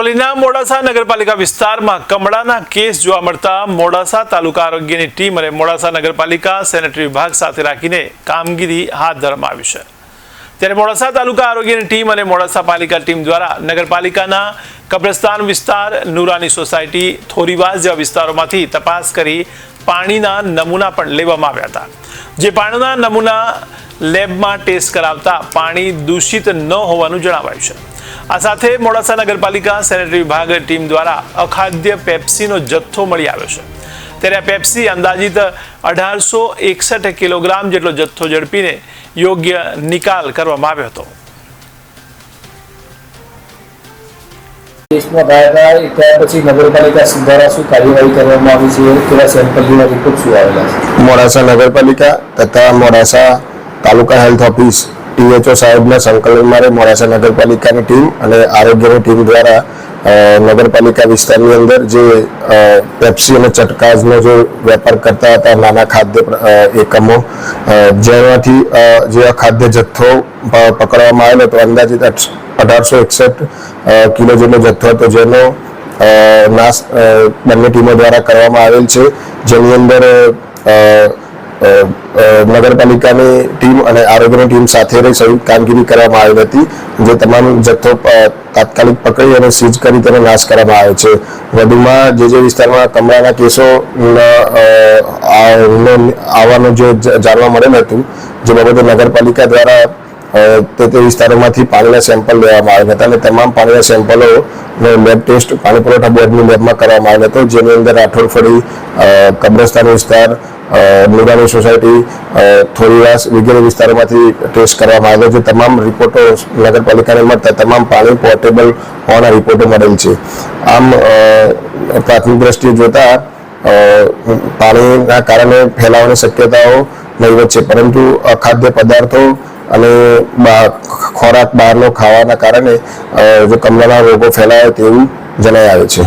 અરવલ્લીના મોડાસા નગરપાલિકા વિસ્તારમાં કમળાના કેસ જોવા મળતા મોડાસા તાલુકા આરોગ્યની ટીમ અને મોડાસા નગરપાલિકા સેનેટરી વિભાગ સાથે રાખીને કામગીરી હાથ ધરવામાં આવી છે. ત્યારે મોડાસા તાલુકા આરોગ્યની ટીમ અને મોડાસા પાલિકા ટીમ દ્વારા નગરપાલિકાના કબ્રસ્તાન વિસ્તાર, નુરાની સોસાયટી, થોરીવાસ જેવા વિસ્તારોમાંથી તપાસ કરી પાણીના નમૂના પણ લેવામાં આવ્યા હતા. જે પાણીના નમૂના લેબમાં ટેસ્ટ કરાવતા પાણી દૂષિત ન હોવાનું જણાવાયું છે. આ સાથે મોડાસા નગરપાલિકા સેનેટરી વિભાગ ટીમ દ્વારા અખાદ્ય પેપ્સીનો જથ્થો મળી આવ્યો છે. ત્યારે આ પેપ્સી અંદાજિત અઢારસો એકસઠ કિલોગ્રામ જેટલો જથ્થો ઝડપીને યોગ્ય નિકાલ કરવામાં આવ્યો હતો. કેસમાં ગયા હતા ત્યાર પછી નગરપાલિકા સુધારા શું કાર્યવાહી કરવામાં આવી છે કેવા સેમ્પલના રિપોર્ટ શું આવેલા છે? મોડાસા નગરપાલિકા તથા Modasa taluka health office THO સાહેબના સંકલનમાં મોડાસા નગરપાલિકાની ટીમ અને આરોગ્યની ટીમ દ્વારા નગરપાલિકા વિસ્તારની અંદર જે પેપ્સી અને ચટકાઝનો જે વેપાર કરતા હતા નાના ખાદ્ય એકમો જેમાંથી જે ખાદ્ય જથ્થો પકડવામાં આવેલો હતો, અંદાજિત અઢારસો એકસઠ કિલો જેટલો જથ્થો હતો, જેનો નાશ બંને ટીમો દ્વારા કરવામાં આવેલ છે. જેની અંદર નગરપાલિકાની ટીમ અને આરોગ્યની ટીમ સાથે રહી સંયુક્ત કામગીરી કરવામાં આવી હતી, જે તમામ જથ્થો તાત્કાલિક પકડી અને સીઝ કરી તેનો નાશ કરવામાં આવે છે. વધુમાં જે જે વિસ્તારમાં કમળાના કેસો આવવાનું જે જાણવા મળેલ હતું, જે બાબતે નગરપાલિકા દ્વારા તે તે વિસ્તારોમાંથી પાણીના સેમ્પલ લેવામાં આવ્યા હતા અને તમામ પાણીના સેમ્પલો લેબ ટેસ્ટ, પાણી પુરવઠા બોર્ડની લેબમાં કરવામાં આવ્યો હતો, જેની અંદર રાઠોડ ફળી કબ્રસ્તાન વિસ્તાર અ, સોસાયટી થોડીવાસ વગેરે વિસ્તારોમાંથી ટેસ્ટ કરવામાં આવ્યો છે. તમામ રિપોર્ટો નગરપાલિકાને મળતા તમામ પાણી પોર્ટેબલ હોવાના રિપોર્ટો મળેલ છે. આમ પ્રાથમિક દ્રષ્ટિએ જોતા પાણીના કારણે ફેલાવાની શક્યતાઓ નહીવત છે. પરંતુ અખાદ્ય પદાર્થો અને ખોરાક બહારનો ખાવાના કારણે જો કમળાના રોગો ફેલાય તેવું જણાઈ આવે છે.